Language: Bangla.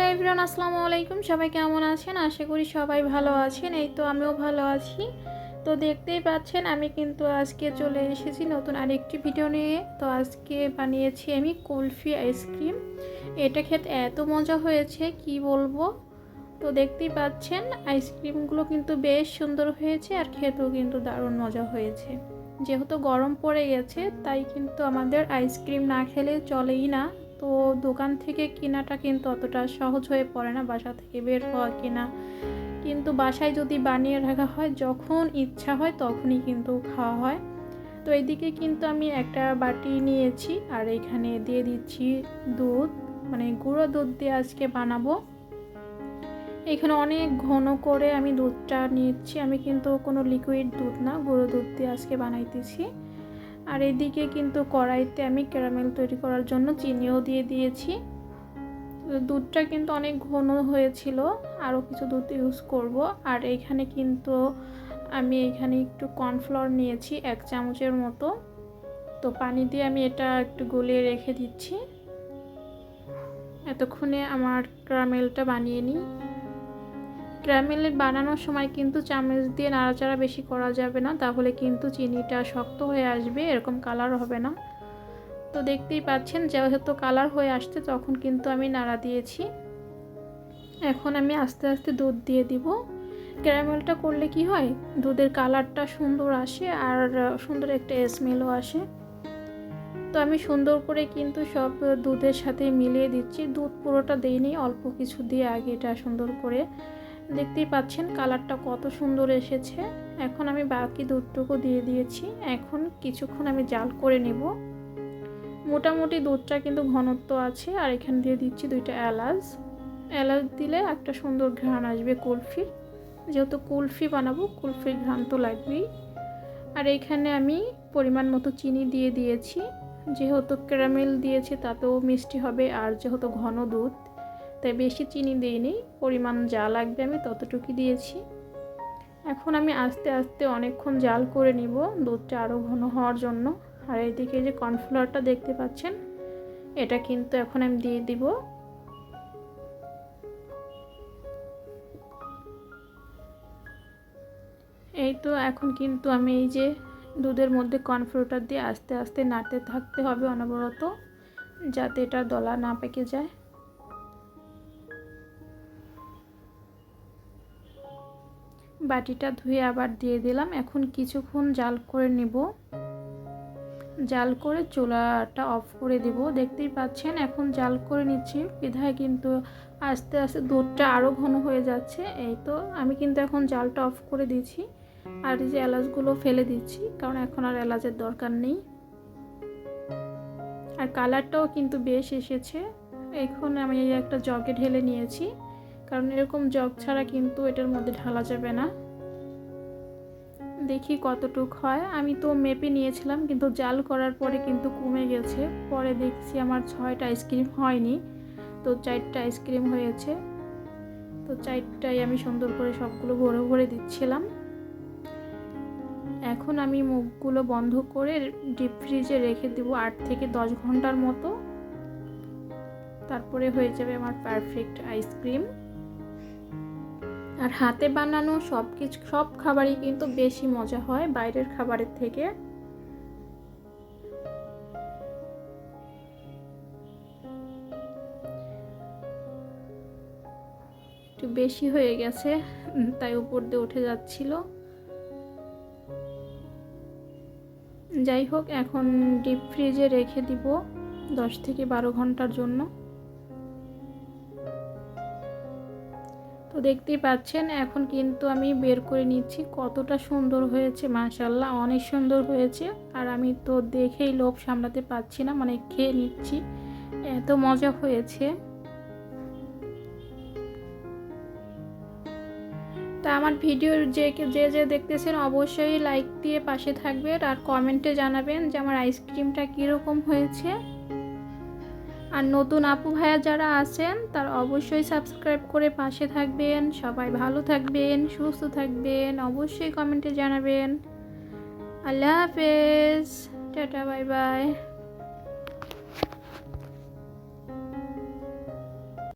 হ্যালো এভরিওয়ান, আসসালামু আলাইকুম। সবাই কেমন আছেন? আশা করি সবাই ভালো আছেন। এই তো আমিও ভালো আছি। তো দেখতেই পাচ্ছেন, আমি কিন্তু আজকে চলে এসেছি নতুন আরেকটি ভিডিও নিয়ে। তো আজকে বানিয়েছি আমি কুলফি আইসক্রিম। এটা খেতে এত মজা হয়েছে, কি বলব? তো দেখতেই পাচ্ছেন, আইসক্রিমগুলো কিন্তু বেশ সুন্দর হয়েছে আর খেতেও কিন্তু দারুণ মজা হয়েছে। যেহেতু গরম পড়ে গেছে, তাই কিন্তু আমাদের আইসক্রিম না খেলে চলেই না। তো দোকান থেকে কেনাটা কিন্তু অতটা সহজ হয়ে পড়ে না, বাসা থেকে বের হওয়া কেনা। কিন্তু বাসায় যদি বানিয়ে রাখা হয়, যখন ইচ্ছা হয় তখনই কিন্তু খাওয়া হয়। তো এইদিকে কিন্তু আমি একটা বাটি নিয়েছি আর এখানে দিয়ে দিচ্ছি দুধ মানে গুঁড়ো দুধ দিয়ে আজকে বানাবো। এখানে অনেক ঘন করে আমি দুধটা নিচ্ছি, আমি কিন্তু কোনো লিকুইড দুধ না, গুঁড়ো দুধ দিয়ে আজকে বানাইতেছি। আর এদিকে কিন্তু কড়াইতে আমি ক্যারামেল তৈরি করার জন্য চিনিও দিয়ে দিয়েছি। দুধটা কিন্তু অনেক ঘন হয়েছিল, আরও কিছু দুধ ইউজ করব। আর এখানে কিন্তু আমি এখানে একটু কর্নফ্লাওয়ার নিয়েছি, এক চামচের মতো। তো পানি দিয়ে আমি এটা একটু গলিয়ে রেখে দিচ্ছি। এতক্ষণে আমার ক্যারামেলটা বানিয়ে নিই। ক্যারামেল বানানোর সময় কিন্তু চামচ দিয়ে নাড়াচাড়া বেশি করা যাবে না, তাহলে কিন্তু চিনিটা শক্ত হয়ে আসবে, এরকম কালার হবে না। তো দেখতেই পাচ্ছেন, যেহেতু কালার হয়ে আসছে, তখন কিন্তু আমি নাড়া দিয়েছি। এখন আমি আস্তে আস্তে দুধ দিয়ে দিব। ক্যারামেলটা করলে কি হয়, দুধের কালারটা সুন্দর আসে আর সুন্দর একটা স্মেলও আসে। তো আমি সুন্দর করে কিন্তু সব দুধের সাথে মিলিয়ে দিচ্ছি। দুধ পুরোটা দেইনি, অল্প কিছু দিয়ে আগে এটা সুন্দর করে দেখতেই পাচ্ছেন কালারটা কত সুন্দর এসেছে। এখন আমি বাকি দুধটুকু দিয়ে দিয়েছি। এখন কিছুক্ষণ আমি জাল করে নেব। মোটামুটি দুধটা কিন্তু ঘনত্ব আছে আর এখানে দিয়ে দিচ্ছি দুইটা এলাচ। এলাচ দিলে একটা সুন্দর ঘ্রাণ আসবে কুলফির যেহেতু কুলফি বানাবো, কুলফির ঘ্রাণ তো লাগবেই। আর এইখানে আমি পরিমাণ মতো চিনি দিয়ে দিয়েছি। যেহেতু ক্যারামেল দিয়েছি, তাতেও মিষ্টি হবে। আর যেহেতু ঘন দুধ তাই বেশি চিনি দিইনি, পরিমাণ যা লাগবে আমি ততটুকুই দিয়েছি। এখন আমি আস্তে আস্তে অনেকক্ষণ জাল করে নিব, দুধটা আরও ঘন হওয়ার জন্য। আর এইদিকে যে কর্নফ্লাওয়ারটা দেখতে পাচ্ছেন, এটা কিন্তু এখন আমি দিয়ে দিব। এই তো এখন কিন্তু আমি এই যে দুধের মধ্যে কর্নফ্লাওয়ারটা দিয়ে আস্তে আস্তে নাড়তে থাকতে হবে অনবরত, যাতে এটা দলা না পেকে যায়। বাটিটা ধুয়ে আবার দিয়ে দিলাম। এখন কিছুক্ষণ জাল করে নিব। জাল করে চুলাটা অফ করে দিব। দেখতেই পাচ্ছেন, এখন জাল করে নিচ্ছি। বিধায় কিন্তু আস্তে আস্তে দুধটা আরও ঘন হয়ে যাচ্ছে। এই তো, আমি কিন্তু এখন জালটা অফ করে দিচ্ছি আর এই যে এলাচগুলো ফেলে দিচ্ছি, কারণ এখন আর এলাচের দরকার নেই। আর কালারটাও কিন্তু বেশ এসেছে। এখন আমি এই একটা জগে ঢেলে নিয়েছি। কারণ এরকম জগ ছাড়া কিন্তু এটার মধ্যে ঢালা যাবে না। দেখি কতটুক হয়। আমি তো মেপে নিয়েছিলাম, কিন্তু জাল করার পরে কিন্তু কমে গেছে। পরে দেখছি আমার ছয়টা আইসক্রিম হয়নি। তো চারটা আইসক্রিম হয়েছে। তো চারটাই আমি সুন্দর করে সবগুলো ভরে ভরে দিচ্ছিলাম। এখন আমি মুখগুলো বন্ধ করে ডিপ ফ্রিজে রেখে দিব আট থেকে দশ ঘণ্টার মতো। তারপরে হয়ে যাবে আমার পারফেক্ট আইসক্রিম আর হাতে বানানো সব কিছু, সব খাবারই কিন্তু বেশি মজা হয় বাইরের খাবারের থেকে। একটু বেশি হয়ে গেছে তাই উপর দিয়ে উঠে যাচ্ছিল। যাই হোক, এখন ডিপ ফ্রিজে রেখে দিব দশ থেকে বারো ঘণ্টার জন্য। তো দেখতেই পাচ্ছেন, এখন কিন্তু আমি বের করে নিচ্ছি কতটা সুন্দর হয়েছে মাশাল্লাহ অনেক সুন্দর হয়েছে। আর আমি তো দেখেই লোভ সামলাতে পারছি না মানে খেয়ে নিচ্ছি, এত মজা হয়েছে। তা আমার ভিডিও যে যে যে দেখতেছেন অবশ্যই লাইক দিয়ে পাশে থাকবেন আর কমেন্টে জানাবেন যে আমার আইসক্রিমটা কীরকম হয়েছে। আর নতুন আপু ভাইয়া যারা আছেন, তার অবশ্যই সাবস্ক্রাইব করে পাশে থাকবেন। সবাই ভালো থাকবেন, সুস্থ থাকবেন, অবশ্যই কমেন্টে জানাবেন। আল্লাহ হাফেজ, টাটা বাই বাই